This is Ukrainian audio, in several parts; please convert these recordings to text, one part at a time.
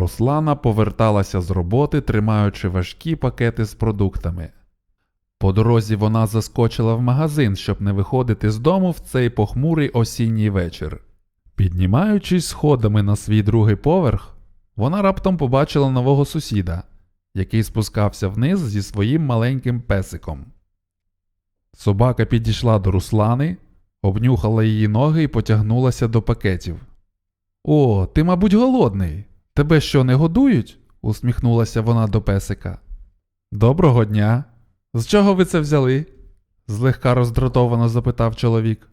Руслана поверталася з роботи, тримаючи важкі пакети з продуктами. По дорозі вона заскочила в магазин, щоб не виходити з дому в цей похмурий осінній вечір. Піднімаючись сходами на свій другий поверх, вона раптом побачила нового сусіда, який спускався вниз зі своїм маленьким песиком. Собака підійшла до Руслани, обнюхала її ноги і потягнулася до пакетів. О, ти, мабуть, голодний. Тебе що, не годують? усміхнулася вона до песика. Доброго дня. З чого ви це взяли? злегка роздратовано запитав чоловік.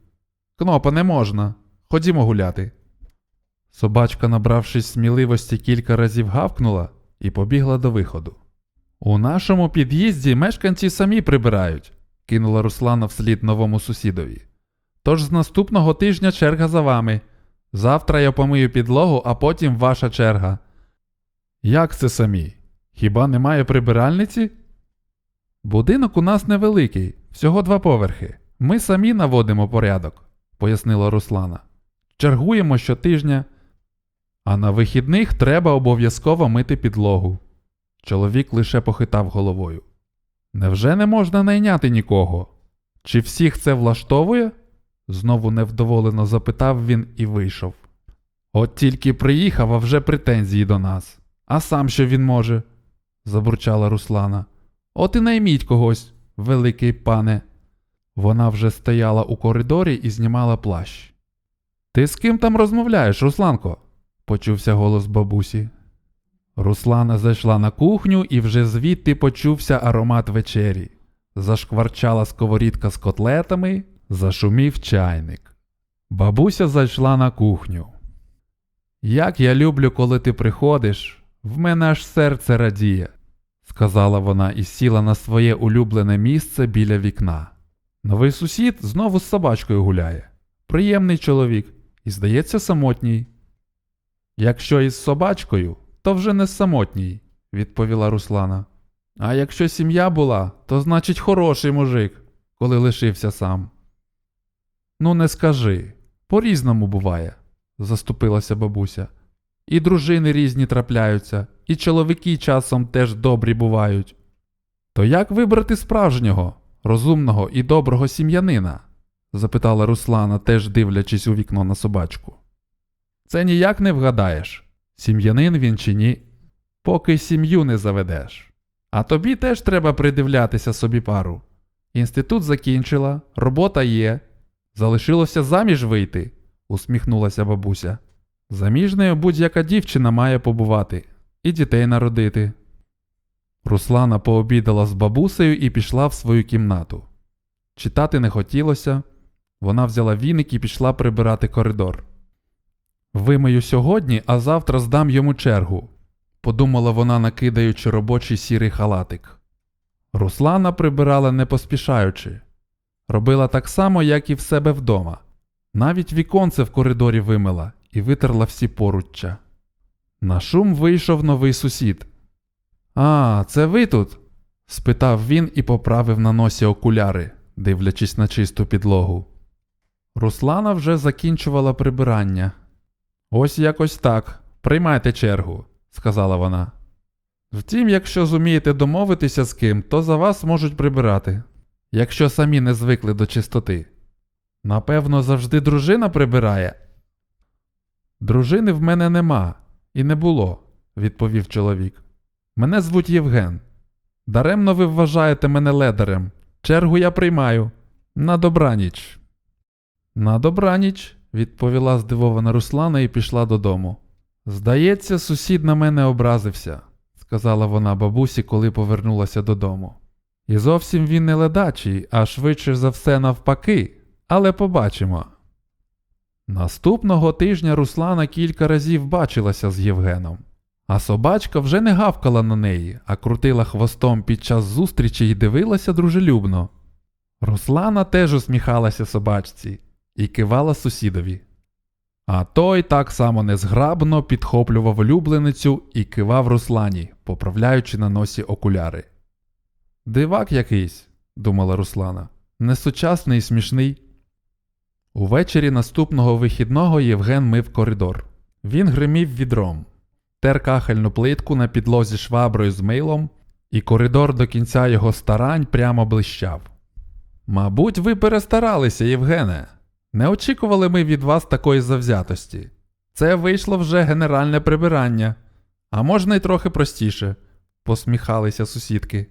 Кнопа, не можна. Ходімо гуляти. Собачка, набравшись сміливості, кілька разів гавкнула і побігла до виходу. У нашому під'їзді мешканці самі прибирають, кинула Руслана вслід новому сусідові. Тож з наступного тижня черга за вами. Завтра я помию підлогу, а потім ваша черга. Як це самі? Хіба немає прибиральниці? Будинок у нас невеликий, всього два поверхи. Ми самі наводимо порядок, пояснила Руслана. Чергуємо щотижня, а на вихідних треба обов'язково мити підлогу. Чоловік лише похитав головою. Невже не можна найняти нікого? Чи всіх це влаштовує? Знову невдоволено запитав він і вийшов. От тільки приїхав, а вже претензії до нас. А сам що він може? забурчала Руслана. От і найміть когось, великий пане. Вона вже стояла у коридорі і знімала плащ. Ти з ким там розмовляєш, Русланко? почувся голос бабусі. Руслана зайшла на кухню і вже звідти почувся аромат вечері. Зашкварчала сковорідка з котлетами, зашумів чайник. Бабуся зайшла на кухню. Як я люблю, коли ти приходиш, в мене аж серце радіє, сказала вона і сіла на своє улюблене місце біля вікна. Новий сусід знову з собачкою гуляє. Приємний чоловік і, здається, самотній. Якщо із собачкою, то вже не самотній, відповіла Руслана. А якщо сім'я була, то значить хороший мужик, коли лишився сам. Ну, не скажи, по-різному буває, заступилася бабуся. І дружини різні трапляються, і чоловіки часом теж добрі бувають. То як вибрати справжнього, розумного і доброго сім'янина? запитала Руслана, теж дивлячись у вікно на собачку. Це ніяк не вгадаєш, сім'янин він чи ні, поки сім'ю не заведеш. А тобі теж треба придивлятися собі пару. Інститут закінчила, робота є. Залишилося заміж вийти, усміхнулася бабуся. Заміжною будь-яка дівчина має побувати і дітей народити. Руслана пообідала з бабусею і пішла в свою кімнату. Читати не хотілося. Вона взяла віник і пішла прибирати коридор. Вимию сьогодні, а завтра здам йому чергу, подумала вона, накидаючи робочий сірий халатик. Руслана прибирала не поспішаючи. Робила так само, як і в себе вдома. Навіть віконце в коридорі вимила і витерла всі поруччя. На шум вийшов новий сусід. А, це ви тут? спитав він і поправив на носі окуляри, дивлячись на чисту підлогу. Руслана вже закінчувала прибирання. Ось якось так. Приймайте чергу, сказала вона. Втім, якщо зумієте домовитися з ким, то за вас можуть прибирати, якщо самі не звикли до чистоти. Напевно, завжди дружина прибирає. Дружини в мене нема і не було, відповів чоловік. Мене звуть Євген. Даремно ви вважаєте мене ледарем. Чергу я приймаю. На добраніч. На добраніч, відповіла здивована Руслана і пішла додому. Здається, сусід на мене образився, сказала вона бабусі, коли повернулася додому. І зовсім він не ледачий, а швидше за все навпаки, але побачимо. Наступного тижня Руслана кілька разів бачилася з Євгеном, а собачка вже не гавкала на неї, а крутила хвостом під час зустрічі і дивилася дружелюбно. Руслана теж усміхалася собачці і кивала сусідові. А той так само незграбно підхоплював улюбленицю і кивав Руслані, поправляючи на носі окуляри. Дивак якийсь, думала Руслана, несучасний і смішний. Увечері наступного вихідного Євген мив коридор. Він гримів відром. тер кахельну плитку на підлозі шваброю з милом, і коридор до кінця його старань прямо блищав. Мабуть, ви перестаралися, Євгене. Не очікували ми від вас такої завзятості. Це вийшло вже генеральне прибирання, а можна й трохи простіше, посміхалися сусідки.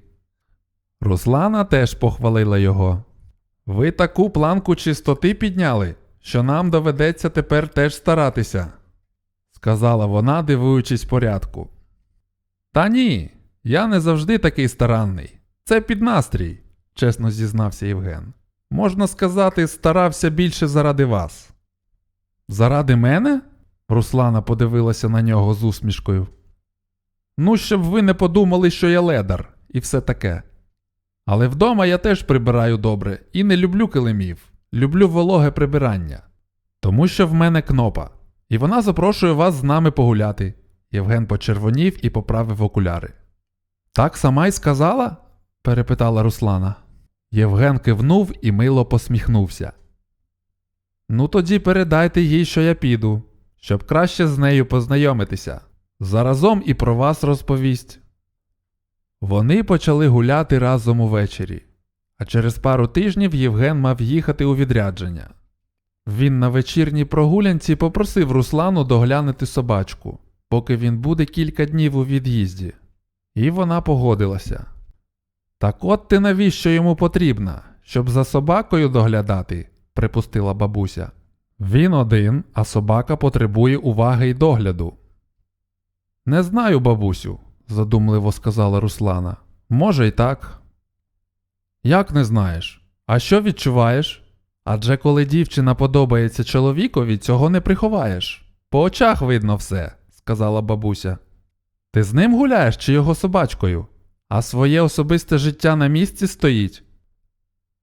Руслана теж похвалила його. Ви таку планку чистоти підняли, що нам доведеться тепер теж старатися, сказала вона, дивуючись порядку. Та ні, я не завжди такий старанний. Це під настрій, чесно зізнався Євген. Можна сказати, старався більше заради вас. Заради мене? Руслана подивилася на нього з усмішкою. Ну, щоб ви не подумали, що я ледар, і все таке. Але вдома я теж прибираю добре і не люблю килимів, люблю вологе прибирання. Тому що в мене кнопа, і вона запрошує вас з нами погуляти. Євген почервонів і поправив окуляри. Так сама й сказала? перепитала Руслана. Євген кивнув і мило посміхнувся. Ну тоді передайте їй, що я піду, щоб краще з нею познайомитися. Заразом і про вас розповість. Вони почали гуляти разом увечері, а через пару тижнів Євген мав їхати у відрядження. Він на вечірній прогулянці попросив Руслану доглянути собачку, поки він буде кілька днів у від'їзді, і вона погодилася. Так от ти навіщо йому потрібна, щоб за собакою доглядати, припустила бабуся. Він один, а собака потребує уваги й догляду. Не знаю, бабусю, задумливо сказала Руслана. Може й так. Як не знаєш? А що відчуваєш? Адже коли дівчина подобається чоловікові, цього не приховаєш. По очах видно все, сказала бабуся. Ти з ним гуляєш чи його собачкою, а своє особисте життя на місці стоїть.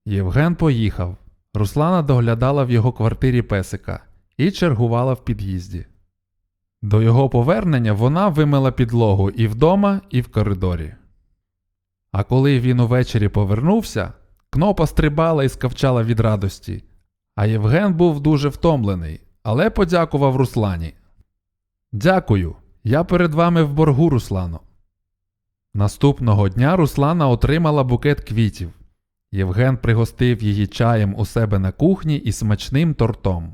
Євген поїхав. Руслана доглядала в його квартирі песика і чергувала в під'їзді. До його повернення вона вимила підлогу і вдома, і в коридорі. А коли він увечері повернувся, кнопа стрибала і скавчала від радості, а Євген був дуже втомлений, але подякував Руслані. Дякую, я перед вами в боргу, Руслано. Наступного дня Руслана отримала букет квітів. Євген пригостив її чаєм у себе на кухні і смачним тортом.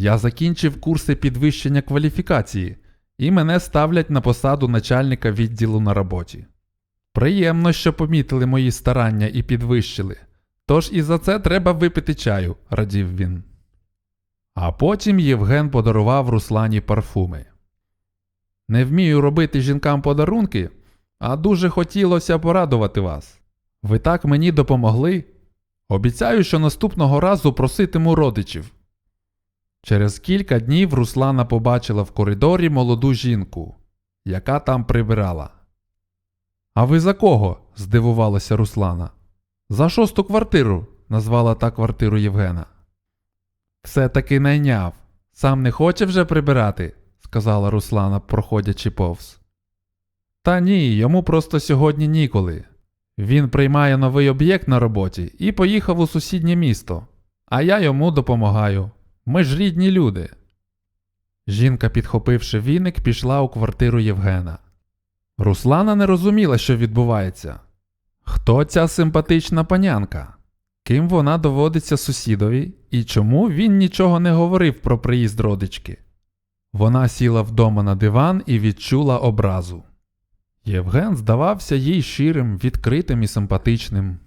Я закінчив курси підвищення кваліфікації, і мене ставлять на посаду начальника відділу на роботі. Приємно, що помітили мої старання і підвищили. Тож і за це треба випити чаю, радів він. А потім Євген подарував Руслані парфуми. Не вмію робити жінкам подарунки, а дуже хотілося порадувати вас. Ви так мені допомогли. Обіцяю, що наступного разу проситиму родичів. Через кілька днів Руслана побачила в коридорі молоду жінку, яка там прибирала. А ви за кого? здивувалася Руслана. За шосту квартиру, назвала та квартиру Євгена. Все таки найняв. Сам не хоче вже прибирати, сказала Руслана, проходячи повз. Та ні, йому просто сьогодні ніколи. Він приймає новий об'єкт на роботі і поїхав у сусіднє місто, а я йому допомагаю. Ми ж рідні люди. Жінка, підхопивши віник, пішла у квартиру Євгена. Руслана не розуміла, що відбувається. Хто ця симпатична панянка? Ким вона доводиться сусідові і чому він нічого не говорив про приїзд родички? Вона сіла вдома на диван і відчула образу. Євген здавався їй щирим, відкритим і симпатичним.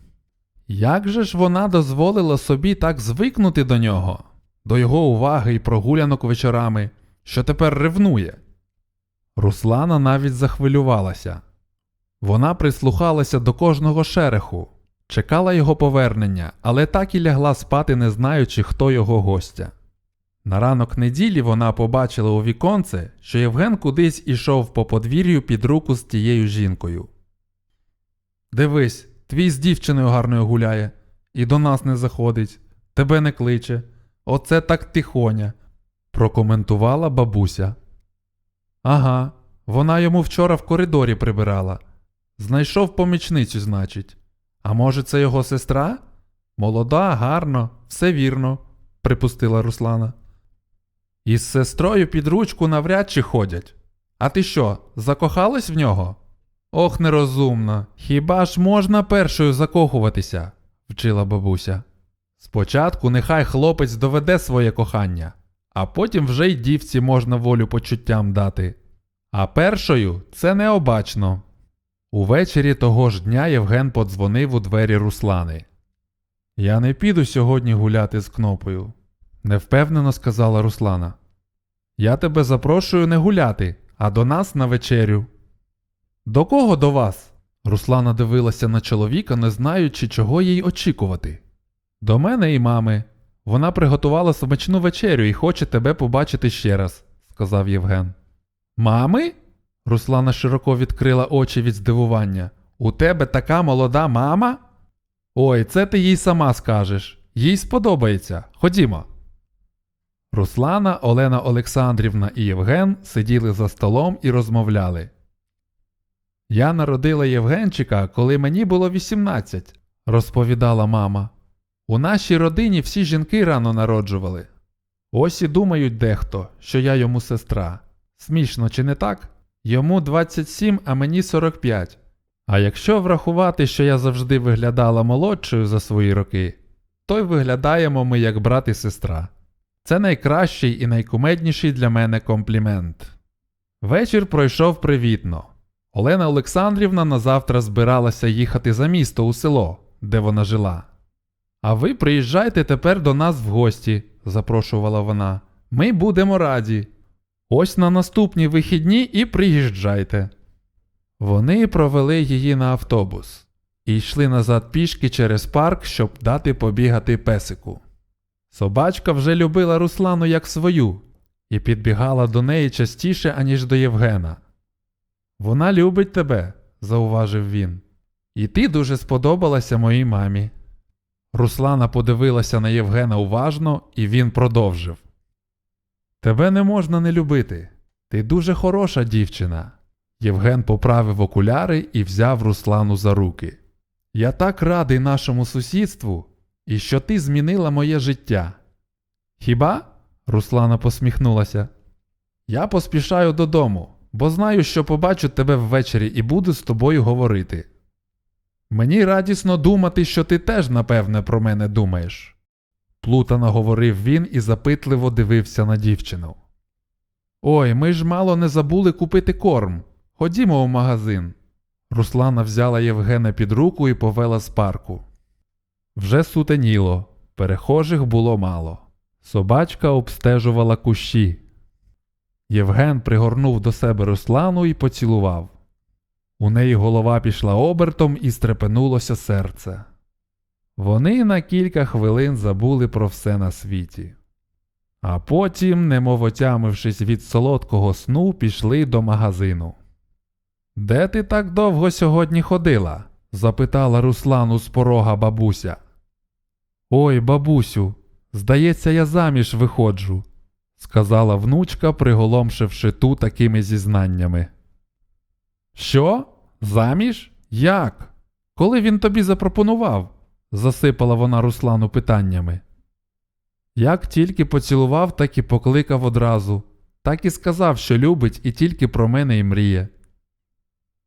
Як же ж вона дозволила собі так звикнути до нього, до його уваги і прогулянок вечорами, що тепер ревнує? Руслана навіть захвилювалася. Вона прислухалася до кожного шереху, чекала його повернення, але так і лягла спати, не знаючи, хто його гостя. На ранок неділі вона побачила у віконце, що Євген кудись ішов по подвір'ю під руку з тією жінкою. Дивись, твій з дівчиною гарною гуляє, і до нас не заходить, тебе не кличе. Оце так тихоня, прокоментувала бабуся. Ага, вона йому вчора в коридорі прибирала. Знайшов помічницю, значить. А може, це його сестра? Молода, гарно, все вірно, припустила Руслана. Із сестрою під ручку навряд чи ходять. А ти що, закохалась в нього? Ох, нерозумна. Хіба ж можна першою закохуватися? вчила бабуся. Спочатку нехай хлопець доведе своє кохання, а потім вже й дівці можна волю почуттям дати. А першою це необачно. Увечері того ж дня Євген подзвонив у двері Руслани. Я не піду сьогодні гуляти з кнопою, невпевнено сказала Руслана. Я тебе запрошую не гуляти, а до нас на вечерю. До кого до вас? Руслана дивилася на чоловіка, не знаючи, чого їй очікувати. До мене і мами. Вона приготувала смачну вечерю і хоче тебе побачити ще раз, сказав Євген. Мами? Руслана широко відкрила очі від здивування. У тебе така молода мама? Ой, це ти їй сама скажеш. Їй сподобається. Ходімо. Руслана, Олена Олександрівна і Євген сиділи за столом і розмовляли. Я народила Євгенчика, коли мені було 18, розповідала мама. У нашій родині всі жінки рано народжували. Ось і думають дехто, що я йому сестра. Смішно, чи не так? Йому 27, а мені 45. А якщо врахувати, що я завжди виглядала молодшою за свої роки, то й виглядаємо ми як брат і сестра. Це найкращий і найкумедніший для мене комплімент. Вечір пройшов привітно. Олена Олександрівна на завтра збиралася їхати за місто у село, де вона жила. А ви приїжджайте тепер до нас в гості, запрошувала вона. Ми будемо раді. Ось на наступні вихідні і приїжджайте. Вони провели її на автобус і йшли назад пішки через парк, щоб дати побігати песику. Собачка вже любила Руслану як свою і підбігала до неї частіше, аніж до Євгена. Вона любить тебе, зауважив він. І ти дуже сподобалася моїй мамі. Руслана подивилася на Євгена уважно, і він продовжив. Тебе не можна не любити. Ти дуже хороша дівчина. Євген поправив окуляри і взяв Руслану за руки. Я так радий нашому сусідству і що ти змінила моє життя. Хіба? Руслана посміхнулася. Я поспішаю додому, бо знаю, що побачу тебе ввечері і буду з тобою говорити. Мені радісно думати, що ти теж, напевне, про мене думаєш. Плутано говорив він і запитливо дивився на дівчину. Ой, ми ж мало не забули купити корм. Ходімо в магазин. Руслана взяла Євгена під руку і повела з парку. Вже сутеніло, перехожих було мало. Собачка обстежувала кущі. Євген пригорнув до себе Руслану і поцілував. У неї голова пішла обертом і стрепенулося серце. Вони на кілька хвилин забули про все на світі. А потім, немов отямившись від солодкого сну, пішли до магазину. Де ти так довго сьогодні ходила? запитала Руслану з порога бабуся. Ой, бабусю, здається, я заміж виходжу, сказала внучка, приголомшивши ту такими зізнаннями. Що? Заміж? Як? Коли він тобі запропонував? засипала вона Руслану питаннями. Як тільки поцілував, так і покликав одразу, так і сказав, що любить і тільки про мене і мріє.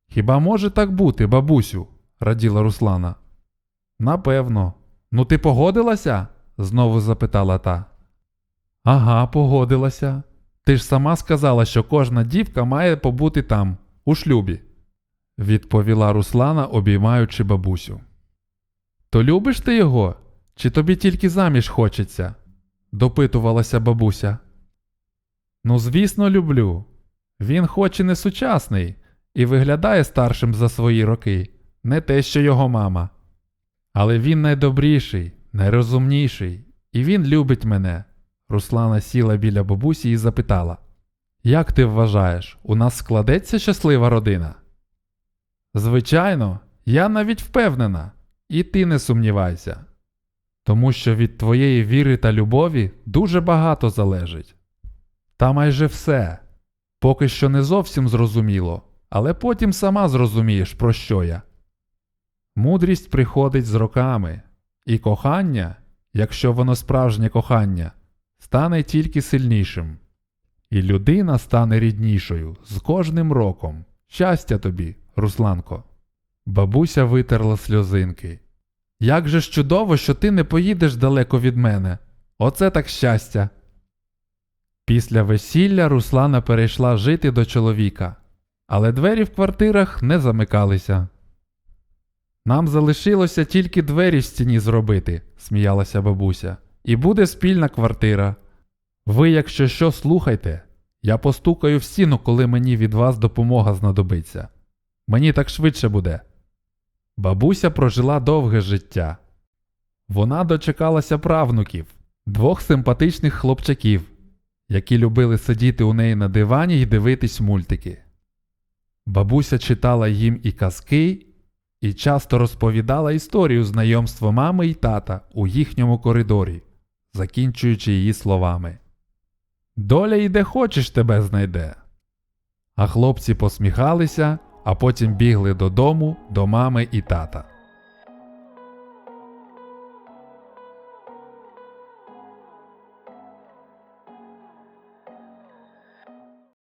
Хіба може так бути, бабусю? раділа Руслана. Напевно. Ну ти погодилася? знову запитала та. Ага, погодилася. Ти ж сама сказала, що кожна дівка має побути там, у шлюбі, відповіла Руслана, обіймаючи бабусю. То любиш ти його? Чи тобі тільки заміж хочеться? допитувалася бабуся. Ну, звісно, люблю. Він хоч і не сучасний, і виглядає старшим за свої роки, не те, що його мама. Але він найдобріший, найрозумніший, і він любить мене. Руслана сіла біля бабусі і запитала: Як ти вважаєш, у нас складеться щаслива родина? Звичайно, я навіть впевнена, і ти не сумнівайся. Тому що від твоєї віри та любові дуже багато залежить. Та майже все. Поки що не зовсім зрозуміло, але потім сама зрозумієш, про що я. Мудрість приходить з роками, і кохання, якщо воно справжнє кохання, стане тільки сильнішим. І людина стане ріднішою з кожним роком. Щастя тобі, Русланко. Бабуся витерла сльозинки. Як же ж чудово, що ти не поїдеш далеко від мене. Оце так щастя. Після весілля Руслана перейшла жити до чоловіка, але двері в квартирах не замикалися. Нам залишилося тільки двері в стіні зробити, сміялася бабуся, і буде спільна квартира. Ви, якщо що, слухайте, я постукаю в стіну, коли мені від вас допомога знадобиться. Мені так швидше буде. Бабуся прожила довге життя. Вона дочекалася правнуків, двох симпатичних хлопчаків, які любили сидіти у неї на дивані і дивитись мультики. Бабуся читала їм і казки, і часто розповідала історію знайомства мами і тата у їхньому коридорі, закінчуючи її словами. Доля і де хочеш тебе знайде. А хлопці посміхалися, а потім бігли додому до мами і тата.